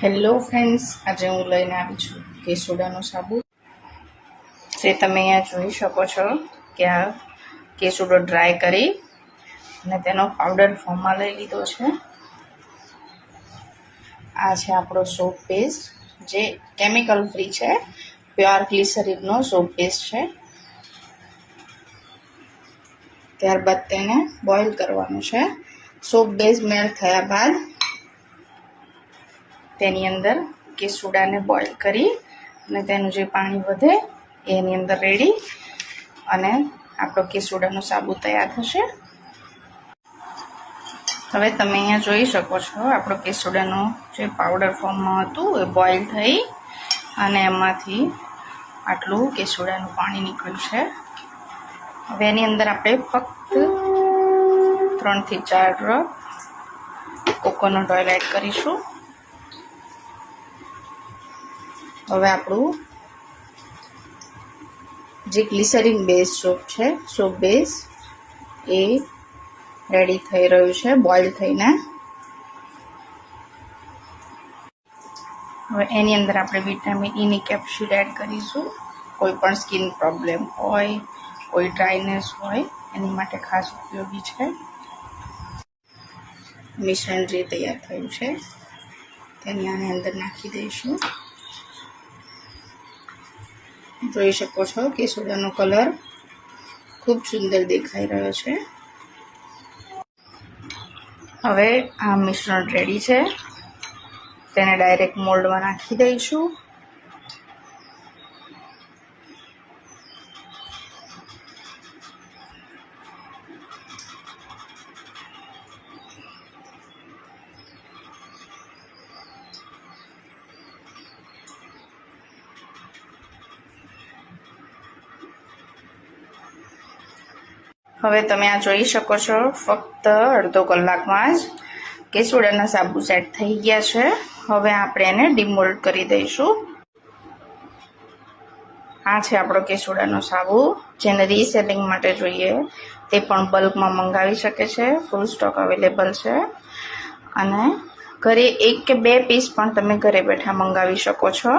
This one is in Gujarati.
હેલો ફ્રેન્ડ્સ, આજે હું લઈને આવી છું કેસુડાનો સાબુ. જે તમે અહીંયા જોઈ શકો છો કે આ કેસુડો ડ્રાય કરી અને તેનો પાવડર ફોર્મમાં લઈ લીધો છે. આ છે આપણો સોપ પેસ્ટ જે કેમિકલ ફ્રી છે પ્યોર ગ્લિસરીનનો સોપ પેસ્ટ છે. ત્યારબાદ તેને બોઇલ કરવાનું છે. સોપ બેઝ મેલ્ટ થયા બાદ તેની અંદર કેસુડાને બોઇલ કરી અને તેનું જે પાણી વધે એની અંદર રેડી અને આપણો કેસુડાનો સાબુ તૈયાર થશે. હવે તમે અહીંયા જોઈ શકો છો, આપણો કેસુડાનો જે પાવડર ફોર્મમાં હતું એ બોઇલ થઈ અને એમાંથી આટલું કેસુડાનું પાણી નીકળ્યું છે. હવે એની અંદર આપણે ફક્ત ત્રણથી ચાર ડ્રોપ કોકોનટ ઓઇલ એડ કરીશું. હવે આપણું જે ગ્લિસરીન બેઝ સોપ છે સોપ બેઝ એ રેડી થઈ રહ્યું છે બોઇલ થઈને. હવે એની અંદર આપણે વિટામિન ઈની કેપ્સ્યુલ એડ કરીશું. કોઈ પણ સ્કિન પ્રોબ્લેમ હોય, કોઈ ડ્રાયનેસ હોય, એની માટે ખાસ ઉપયોગી છે. મિશ્રણ જે તૈયાર થયું છે, તેને આની અંદર નાખી દઈશું. જોઈ શકો છો કે સોડાનો કલર ખૂબ સુંદર દેખાઈ રહ્યો છે. હવે આ મિશ્રણ રેડી છે. તેને ડાયરેક્ટ મોલ્ડમાં નાખી દઈશું. હવે તમે આ જોઈ શકો છો ફક્ત અડધો કલાકમાં જ કેસુડાના સાબુ સેટ થઈ ગયા છે. હવે આપણે એને ડિમોલ્ડ કરી દઈશું. આ છે આપણો કેસુડાનો સાબુ. જેને રીસેલિંગ માટે જોઈએ તે પણ બલ્કમાં મંગાવી શકે છે. ફૂલ સ્ટોક અવેલેબલ છે. અને ઘરે એક કે બે પીસ પણ તમે ઘરે બેઠા મંગાવી શકો છો.